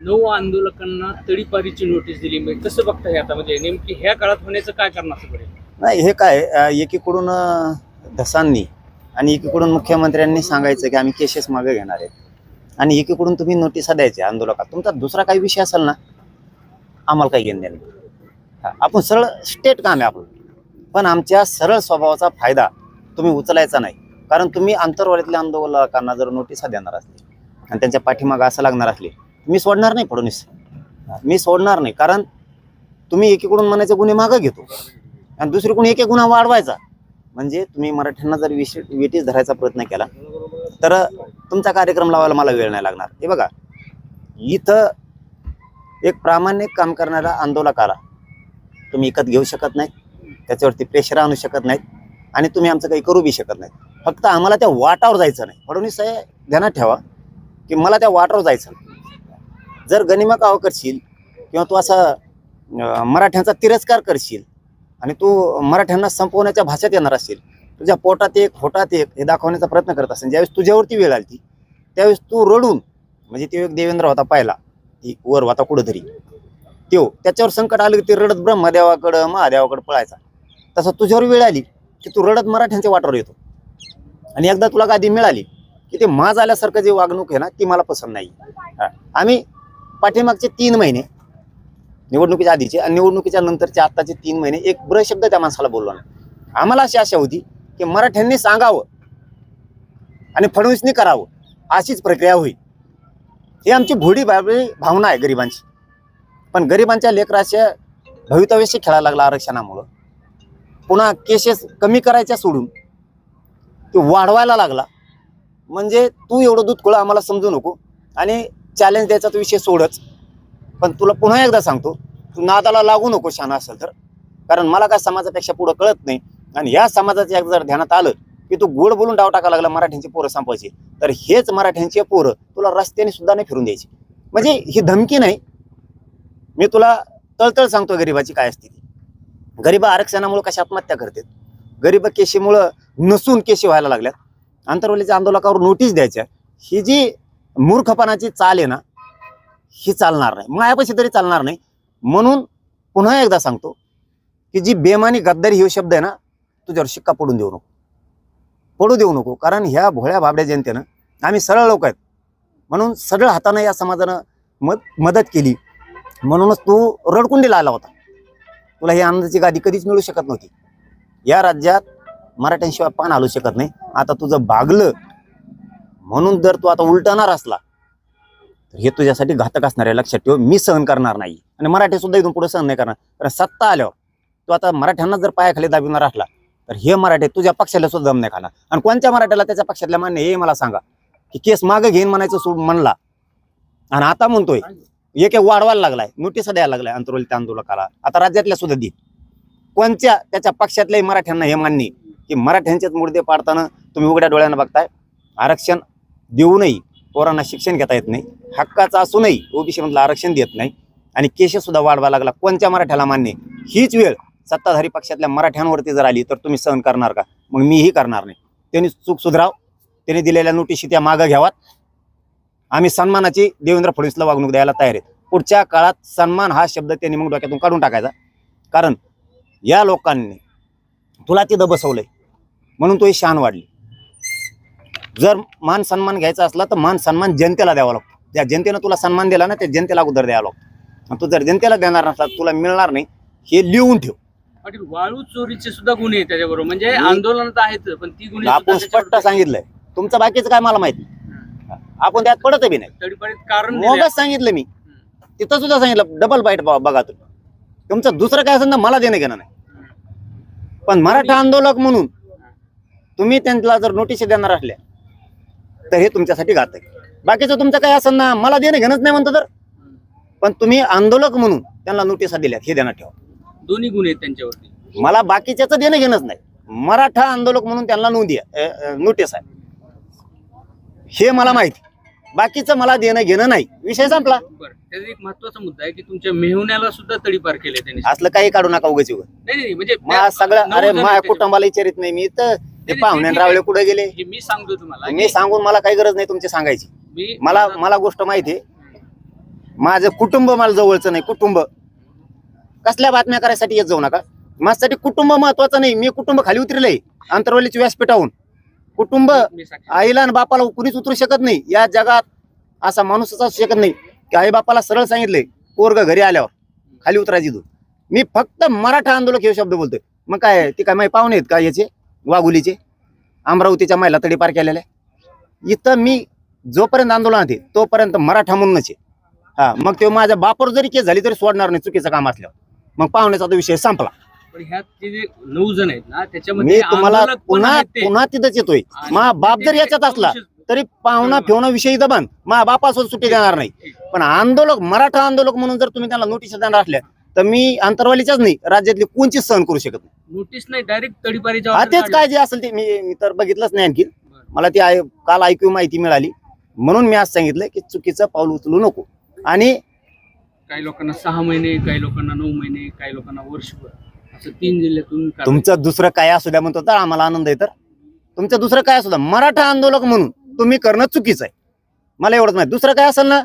नऊ आंदोलकांना तडीपारीची नोटीस दिली. म्हणजे कसं बघता आता? म्हणजे नेमकी ह्या काळात होण्याचं काय करणार पडेल नाही हे काय एकीकडून धसांनी आणि एकीकडून मुख्यमंत्र्यांनी सांगायचं की आम्ही केसेस मागे घेणार आहेत. आणि एकीकडून तुम्ही नोटिसा द्यायच्या आंदोलकात. तुमचा दुसरा काही विषय असेल ना आम्हाला काही घेणं देणं नाही. हा, आपण सरळ स्टेट काम आहे आपण पण आमच्या सरळ स्वभावाचा फायदा तुम्ही उचलायचा नाही. कारण तुम्ही आंतरवाड्यातल्या आंदोलकांना जर नोटिसा देणार असले आणि त्यांच्या पाठीमागं असं लागणार असले मी सोडणार नाही फडणवीस. मी सोडणार नाही कारण तुम्ही एकीकडून म्हणायचे गुन्हे मागं घेतो. आणि दुसरीकडून एक एक गुन्हा वाढवायचा. म्हणजे तुम्ही मराठ्यांना जर विशे वेटीस धरायचा प्रयत्न केला तर तुमचा कार्यक्रम लावायला मला वेळ नाही लागणार. हे बघा इथं एक प्रामाणिक काम करणाऱ्या आंदोलकाला तुम्ही विकत घेऊ शकत नाही त्याच्यावरती प्रेशर आणू शकत नाहीत आणि तुम्ही आमचं काही करू बी शकत नाही. फक्त आम्हाला त्या वाटावर जायचं नाही. फडणवीस ध्यानात ठेवा की मला त्या वाटावर जायचं नाही. जर गनिमा कावा करशील किंवा तू असा मराठ्यांचा तिरस्कार करशील आणि तू मराठ्यांना संपवण्याच्या भाषेत येणार असेल तुझ्या पोटात एक होटात एक हे दाखवण्याचा प्रयत्न करत असेल ज्यावेळेस तुझ्यावरती वेळ आली त्यावेळेस तू रडून म्हणजे ते एक देवेंद्र होता पाहिला ती वर होता कुठंतरी. तो त्याच्यावर संकट आलं की ते रडत ब्रह्मदेवाकडं महादेवाकडं पळायचा. तसं तुझ्यावर वेळ आली की तू रडत मराठ्यांच्या वाटावर येतो. आणि एकदा तुला गादी मिळाली की ते माझ आल्यासारखं जे वागणूक आहे ना ती मला पसंत नाही. आम्ही पाठीमागचे तीन महिने निवडणुकीच्या आधीचे आणि निवडणुकीच्या नंतरचे आत्ताचे तीन महिने एक ब्र शब्द त्या माणसाला बोललो नाही आम्हाला अशी आशा होती की मराठ्यांनी सांगावं आणि फडणवीसनी करावं अशीच प्रक्रिया होईल. ही आमची भोडी बाबळी भावना आहे गरिबांची. पण गरिबांच्या लेकराच्या भवितव्याशी खेळायला लागला आरक्षणामुळं. पुन्हा केसेस कमी करायच्या सोडून ते वाढवायला लागला. म्हणजे तू एवढं दूध खोळं आम्हाला समजू नको. आणि चॅलेंज द्यायचा तो विषय सोडच. पण तुला पुन्हा एकदा सांगतो तू नादाला लागू नको शाना असेल तर. कारण मला काय समाजापेक्षा पुढं कळत नाही. आणि या समाजाचं एक जर ध्यानात आलं की तू गोड बोलून डाव टाका लागला मराठ्यांची पोरं संपवायची. तर हेच मराठ्यांची पोरं तुला रस्त्याने सुद्धा नाही फिरून द्यायची. म्हणजे ही धमकी नाही. मी तुला तळतळ सांगतो गरिबाची काय असते ती. गरीब आरक्षणामुळे कशा आत्महत्या करतात. गरीब केशीमुळं नसून केशी व्हायला लागल्यात. आंतरवलीच्या आंदोलकावर नोटीस द्यायच्या. ही जी मूर्खपणाची चाल आहे ना ही चालणार नाही. मायापाशी तरी चालणार नाही. म्हणून पुन्हा एकदा सांगतो की जी बेमानी गद्दारी हे शब्द आहे ना तुझ्यावर शिक्का पडून देऊ नको. पडू देऊ नको. कारण ह्या भोळ्या भाबड्या जनतेनं आम्ही सरळ लोक आहेत. म्हणून सरळ हातानं या समाजानं मद मदत केली. म्हणूनच तू रडकुंडीला आला होता. तुला ही आनंदाची गादी कधीच मिळू शकत नव्हती. या राज्यात मराठ्यांशिवाय पान आलू शकत नाही. आता तुझं भागलं म्हणून जर तू आता उलटणार असला तर हे तुझ्यासाठी घातक असणार आहे. लक्षात ठेव मी सहन करणार नाही. आणि मराठी सुद्धा इथून पुढे सहन नाही करणार. कारण सत्ता आल्यावर तू आता मराठ्यांना जर पायाखाली दाबिणार असला तर हे मराठे तुझ्या पक्षाला सुद्धा दम नाही खाणार. आणि कोणत्या मराठ्याला त्याच्या पक्षातल्या मान्य हे मला सांगा. की केस मागं घेईन म्हणायचं सोड म्हणला. आणि आता म्हणतोय एक एक वाढवायला लागलाय नोटीस द्यायला लागलाय आंतरवली आंदोलकाला. आता राज्यातल्या सुद्धा देईल कोणत्या त्याच्या पक्षातल्याही मराठ्यांना हे मान्य की मराठ्यांचेच मुर्दे पाडताना तुम्ही उघड्या डोळ्यानं बघताय? आरक्षण देऊनही पोरांना शिक्षण घेता येत नाही. हक्काचं असूनही ओबीसीमधलं आरक्षण देत नाही. आणि केशसुद्धा वाढवा लागला. कोणत्या मराठ्याला मान्य? हीच वेळ सत्ताधारी पक्षातल्या मराठ्यांवरती जर आली तर तुम्ही सहन करणार का? मग मीही करणार नाही. त्यांनी चूक सुधराव त्यांनी दिलेल्या नोटिशी त्या मागं घ्यावात. आम्ही सन्मानाची देवेंद्र फडणवीसला वागणूक द्यायला तयार आहेत. पुढच्या काळात सन्मान हा शब्द त्यांनी मग डोक्यातून काढून टाकायचा. कारण या लोकांनी तुला तिथं बसवलंय. म्हणून तो ही शान वाढली. जर मान सन्मान घ्यायचा असला तर मान सन्मान जनतेला द्यावा लागतो. त्या जनतेनं तुला सन्मान दिला ना त्या जनतेला अगोदर द्यावा लागतो. आणि तू जर जनतेला देणार नसला तुला मिळणार नाही हे लिहून ठेव. पाटील वाळू चोरीचे सुद्धा गुन्हे आहेत त्याच्याबरोबर. म्हणजे मी- आंदोलनात आहेत पण ती गुन्हे आपण सुद्धा स्पष्ट त्याच्यावर- सांगितलंय. तुमचं बाकीचं काय मला माहिती? आपण त्यात पडत बी नाही. कारण दिलंय. मोगच सांगितलं मी. तिथं सुद्धा सांगितलं डबल बाईट बघा तुम्ही. तुमचं दुसरं काय असेल ना मला देणं घेणं नाही. पण मराठा आंदोलक म्हणून तुम्ही त्यांना जर नोटीस देणार असल्या तर हे तुमच्यासाठी घातक आहे. बाकीचं तुमचं काय असेल ना मला देणं घेणंच नाही म्हणतो तर. पण तुम्ही आंदोलक म्हणून त्यांना नोटिसा दिल्यात हे देण्यात ठेवा. दोन्ही गुन्हे आहेत त्यांच्यावरती. मला बाकीच्याचं देणं घेणंच नाही. मराठा आंदोलक म्हणून त्यांना नोंदी नोटीस आहे. हे मला माहिती. बाकीचं मला देणं घेणं नाही. विषय संपला. एक महत्त्वाचा मुद्दा आहे की तुमच्या मेहुण्याला सुद्धा तडीपार केले त्यांनी. असलं काही काढू नका उगाच उगाच. नाही म्हणजे सगळं अरे माझ्या कुटुंबाला विचारित नाही मी तर ते नाही, पाहुणे रावळे. कुठे गेले? हे मी सांगतो तुम्हाला मी सांगून मला काही गरज नाही तुमची सांगायची. मला मला गोष्ट माहिती आहे. माझं कुटुंब मला जवळचं नाही कुटुंब. कसल्या बातम्या करायसाठी येत जाऊ नका. माझ्यासाठी कुटुंब महत्वाचं नाही. मी कुटुंब खाली उतरलंय आंतरवलीच्या व्यासपीठाहून. कुटुंब. आईला आणि बापाला कुणीच उतरू शकत नाही. या जगात असा माणूसच असू शकत नाही. की आई बापाला सरळ सांगितलंय पोरग घरी आल्यावर खाली उतरायची तू मी फक्त मराठा आंदोलक हे शब्द बोलतोय. मग काय ते काय माझे पाहुणे आहेत का याचे? वाघुलीचे अमरावतीच्या महिला तडीपार केलेल्या. इथं मी जोपर्यंत आंदोलनात आहे तोपर्यंत मराठा म्हणूनच आहे. हा मग ते माझ्या बापावर जरी केस झाली तरी सोडणार नाही चुकीचं काम असल्यावर. मग पाहुण्याचा तो विषय संपला. पण ह्यात ते जे नऊ जण आहेत ना मी तुम्हाला आंदोलक पण पुन्हा आहेत ते. पुन्हा तिथंच येतोय. मा बाप जर याच्यात असला तरी पाहुणा. फिवणं विषय बंद. मा बापासून सुट्टी देणार नाही. पण आंदोलक मराठा आंदोलक म्हणून जर तुम्ही त्यांना नोटीस देणार असल्या तर मी आंतरवालीच्याच नाही राज्यातली कोणचीच सहन करू शकत नाही. नोटीस नाही डायरेक्ट तडीपारीच्या हा तेच. काय जे असेल ते. मी मी तर बघितलंच नाही आणखी. मला ती आय- काल ऐकू माहिती मिळाली. म्हणून मी आज सांगितलं की चुकीचं पाऊल उचलू नको. आणि काही लोकांना सहा महिने काही लोकांना नऊ महिने काही लोकांना वर्षभर. असं तीन जिल्ह्यातून कारवाई. तुमचं दुसरं काय असू द्या म्हणतो तर आम्हाला आनंद आहे तर. तुमचं दुसरं काय असू द्या. मराठा आंदोलक म्हणून तुम्ही करणं चुकीचं आहे. मला एवढंच माहिती. दुसरं काय असेल ना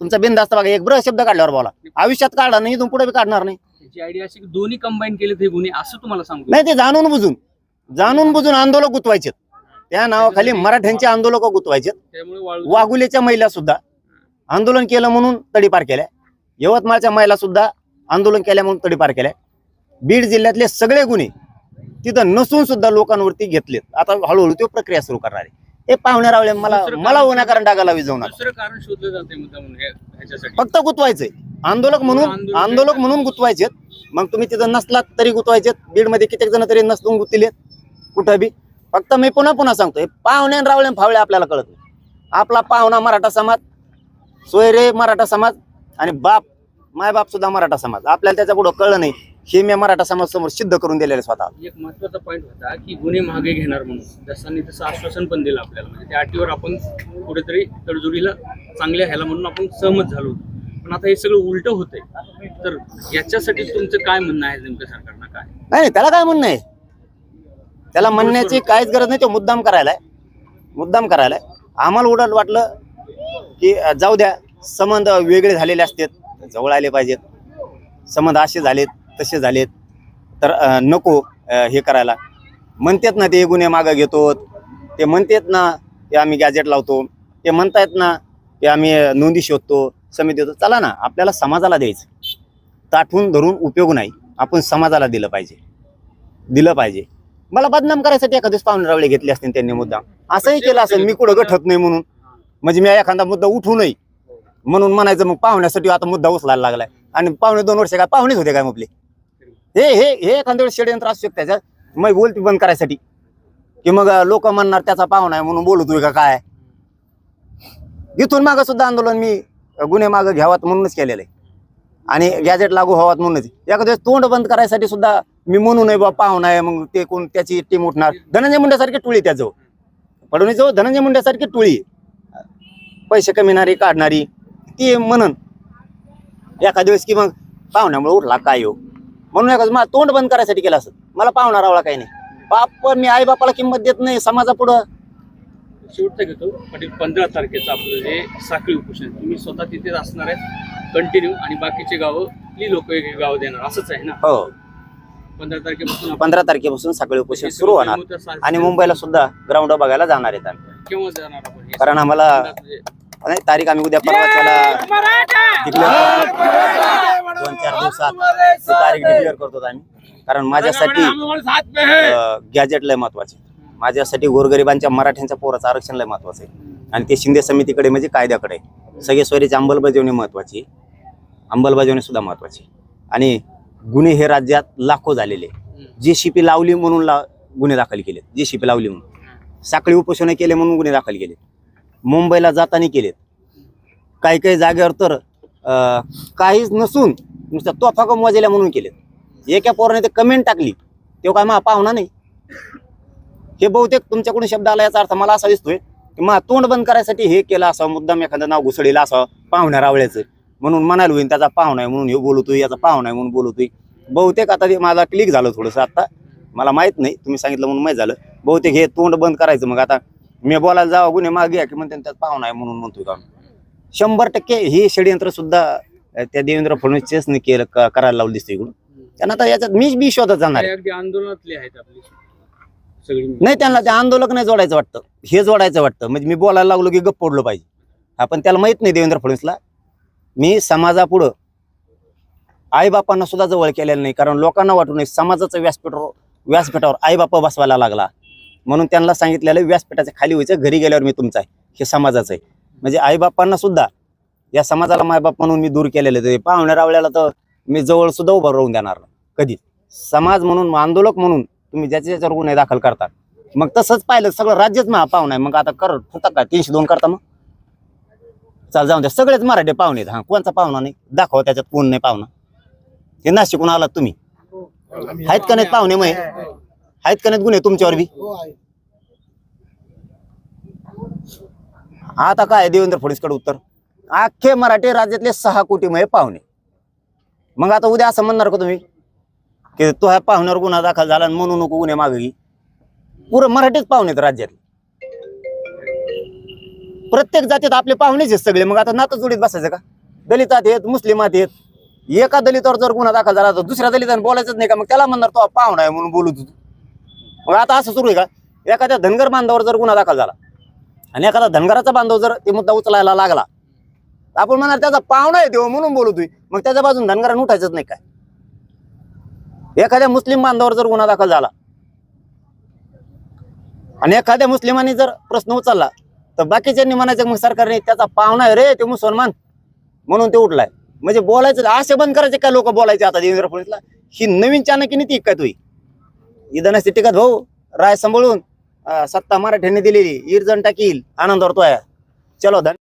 तुमचा बिंदास्त बघा एक ब्र शब्द काढल्यावर बोला. आयुष्यात काढला नाही इथून पुढे बी काढणार नाही. त्याची आयडिया अशी की दोन्ही कंबाईन केले ते गुन्हे असं तुम्हाला सांगतो. नाही ते जाणून बुजून जाणून बुजून आंदोलक गुतवायचे त्या नावाखाली मराठ्यांचे आंदोलक गुतवायचे त्यामुळे वाळू वाघुलेच्या महिला सुद्धा आंदोलन केलं म्हणून तडीपार केल्या. यवतमाळच्या महिला सुद्धा आंदोलन केल्या म्हणून तडीपार केल्या. बीड जिल्ह्यातले सगळे गुन्हे तिथं नसून सुद्धा लोकांवरती घेतलेत. आता हळूहळू तो प्रक्रिया सुरू करणार आहे. हे पाहुणे रावले मला मला कारण- विनाकारण डागाला विजवू नका. दुसरं कारण शोधलं जाते मुद्दा म्हणून ह्याच्यासाठी. फक्त गुतवायचंय. आंदोलक म्हणून आंदोलक- म्हणून गुतवायचेत. मग तुम्ही तिथं नसलात तरी गुतवायचेत. बीडमध्ये कित्येक जण तरी नसून गुतलेत. कुठं बी. फक्त मी पुन्हा पुन्हा सांगतोय. पाहुणे आणि रावळे फावळे आपल्याला कळत नाही. आपला पाहुणा मराठा समाज सोयरे मराठा समाज आणि बाप मायबाप सुद्धा मराठा समाज. आपल्याला त्याच्या पुढं कळलं नाही. हे मी मराठा समाज समोर सिद्ध करून दिलेले स्वतः. एक महत्त्वाचा पॉईंट होता की गुन्हे मागे घेणार म्हणून. जसांनी तसं आश्वासन पण दिलं आपल्याला. म्हणजे त्या अटीवर आपण कुठेतरी तडजोडीला चांगल्या ह्याला म्हणून आपण सहमत झालो पण आता हे सगळं उलट होतंय. तर याच्यासाठी तुमचं काय म्हणणं आहे नेमकं सरकारनं? काय? नाही त्याला काय म्हणणं आहे? त्याला म्हणण्याची काहीच गरज नाही तो मुद्दाम करायला आहे. मुद्दाम करायला. आम्हाला उडत वाटलं की जाऊ द्या संबंध वेगळे झालेले असतात. जवळ आले पाहिजेत. संबंध असे झालेत. तसे झालेत. तर नको हे करायला. म्हणतात ना ते गुन्हे मागं घेतो ते म्हणतात ना ते आम्ही गॅजेट लावतो. ते म्हणतायत ना ते आम्ही नोंदी शोधतो समिती देतो. चला ना आपल्याला समाजाला द्यायचं. ताठून धरून उपयोग नाही. आपण समाजाला दिलं पाहिजे. दिलं पाहिजे. मला बदनाम करायसाठी एखाद्याच पाहुणे रावळे घेतले असतील त्यांनी मुद्दा. असंही केलं असेल मी कुठं गठत नाही म्हणून. म्हणजे मी एखादा मुद्दा उठू नाही म्हणून म्हणायचं मग पाहुण्यासाठी आता मुद्दा उचलायला लागलाय. आणि पाहुणे दोन वर्ष काय पाहुणेच होते काय आपले हे हे हे एखाद्या वेळेस षडयंत्र असू शकतं त्याच्यात मग बोलती बंद करायसाठी. की मग लोक म्हणणार त्याचा पाहुणा आहे म्हणून बोलतोय का काय? इथून मागं सुद्धा आंदोलन मी गुन्हे मागं घ्यावात म्हणूनच केलेलं आहे. आणि गॅजेट लागू व्हावात म्हणूनच. एखाद्या वेळेस तोंड बंद करायसाठी सुद्धा मी म्हणू नये बा पाहुणा आहे मग ते कोण त्याची टीम उठणार धनंजय मुंड्यासारखी टोळी त्याजवळ. फडणवीस धनंजय मुंड्यासारखी टोळी पैसे कमिणारी काढणारी ती म्हणन. एखाद्या वेळेस की मग पाहुण्यामुळे उठला काय हो? म्हणून एखादं मला तोंड बंद करायसाठी केलं असत मला पाहुणा रावळा काही नाही. बाप मी आई बापाला किंमत देत नाही समाजापुढं शेवटचं घेतो. पाटील पंधरा तारखेचं आपलं जे साखळी उपोषण आहे, तुम्ही स्वतः तिथेच असणार आहेत. कंटिन्यू आणि बाकीचे गावं ही लोक गाव देणार? असंच आहे ना? हो. पंधरा तारखेपासून पंधरा तारखेपासून सकाळी उपोषण सुरू होणार. आणि मुंबईला सुद्धा ग्राउंड बघायला जाणार आहेत आम्ही. केव्हा जाणार आपण? कारण आम्हाला नाही तारीख आम्ही उद्या करतो दोन चार दिवसात ती तारीख डिक्लेअर करतो आम्ही. कारण माझ्यासाठी गॅजेट लय महत्त्वाचे. माझ्यासाठी गोरगरिबांच्या मराठ्यांच्या पोराचं आरक्षण लय महत्वाचं आहे. आणि ते शिंदे समितीकडे म्हणजे कायद्याकडे सगळे स्वरीची अंमलबजावणी महत्वाची अंमलबजावणी सुद्धा महत्वाची आणि गुन्हे हे राज्यात लाखो झालेले जे शिपी लावली म्हणून ला गुन्हे दाखल केले जे शिपी लावली म्हणून. साखळी उपोषण केले म्हणून गुन्हे दाखल केले मुंबईला जाताना केलेत. काही काही जागेवर तर काहीच नसून नुसतं तोफा कम वाजल्या म्हणून केलं. एका पोराने ते कमेंट टाकली. तो काय मा पाहुणा नाही. हे बहुतेक तुमच्याकडून शब्द आला याचा अर्थ मला असा दिसतोय की मा तोंड बंद करायसाठी हे केलं असं मुद्दाम एखादं नाव घुसळीला असं पाहुण्या रावळ्याचं. म्हणून म्हणायला होईन त्याचा पाहुणा आहे म्हणून हे बोलतोय याचा पाहुणा आहे म्हणून बोलतोय. बहुतेक आता ते माझा क्लिक झालं थोडंसं आता मला माहीत नाही तुम्ही सांगितलं म्हणून माहीत झालं. बहुतेक हे तोंड बंद करायचं मग आता. मी बोलायला जावं गुन्हे मागे घ्या की म्हणते त्यात पाहुणा आहे म्हणून म्हणतोय का? शंभर टक्के हे षडयंत्र सुद्धा त्या देवेंद्र फडणवीसचेच नाही केलं क- करायला लावलं दिसतं इकडून. त्यांना आता याच्यात मी बी शोधत जाणार आहे. अगदी आंदोलनातले आहेत आपली. सगळी नाही त्यांना ते आंदोलक नाही जोडायचं वाटतं. हे जोडायचं वाटतं. म्हणजे मी बोलायला लागलो की गप्प पडलो पाहिजे. आपण त्याला माहीत नाही देवेंद्र फडणवीसला. मी समाजापुढं आईबापांना सुद्धा जवळ केलेलं नाही. कारण लोकांना वाटू नये समाजाचं व्यासपीठावर व्यासपीठावर आईबापा बसवायला लागला. म्हणून त्यांना सांगितलेलं व्यासपीठाच्या खाली व्हायचं घरी गेल्यावर मी तुमचा आहे. हे समाजाचं आहे. म्हणजे आईबापांना सुद्धा या समाजाला मायबाप म्हणून मी दूर केलेले ते पाहुण्या रावळ्याला तर मी जवळ सुद्धा उभं राहून देणार कधीच. समाज म्हणून आंदोलक म्हणून तुम्ही ज्याच्या ज्याच्यावर गुन्हे दाखल करता मग तसंच पाहिलं सगळं राज्यच महा पाहुणा आहे. मग आता कर होता का? तीनशे दोन करता मग? चाल जाऊन द्या. सगळेच मराठी पाहुणे आहेत. हा कोणचा पाहुणा नाही? दाखवा त्याच्यात कोण नाही पाहुणा. हे नाशिकून आलात तुम्ही. आहेत का नाहीत पाहुणे मग आहेत का नाहीत गुन्हे तुमच्यावर बी? आता काय देवेंद्र फडणवीसकडे उत्तर. अख्खे मराठी राज्यातले सहा कोटी पाहुणे. मग आता उद्या असं म्हणणार का तुम्ही? की तो ह्या पाहुण्यावर गुन्हा दाखल झाला आणि म्हणू नको गुन्हे मागे पुरं मराठीच पाहुणे आहेत राज्यात प्रत्येक जातीत आपले पाहुणेच आहेत सगळे. मग आता नातं जोडीत बसायचं का? दलितात आहेत मुस्लिमात आहेत. एका दलितावर जर गुन्हा दाखल झाला तर दुसऱ्या दलितांना बोलायचंच नाही का? मग त्याला म्हणणार तो पाहुणा आहे म्हणून बोलू तू. मग आता असं सुरू आहे का? एखाद्या धनगर बांधावर जर गुन्हा दाखल झाला आणि एखादा धनगराचा बांधव जर ते मुद्दा उचलायला लागला आपण म्हणणार त्याचा पाहुणा आहे देव म्हणून बोलतोय मग त्याच्या बाजून धनगरान उठायचंच नाही काय? एखाद्या मुस्लिम बांधावर जर गुन्हा दाखल झाला आणि एखाद्या मुस्लिमांनी जर प्रश्न उचलला तर बाकीच्यांनी म्हणायचं मग सरकारने त्याचा पाहुणा आहे रे ते मुसलमान. म्हणून ते उठलाय. म्हणजे बोलायचं असे बंद करायचे काय लोक बोलायचे आता देवेंद्र फडणवीसला ही नवीन चाणक्य नीती काय तुही इथं नसते टिकत भाऊ. राय सांभाळून सत्ता मराठ्यांनी दिलेली. इरजण टाकील. आनंदावर तो आहे चलो धन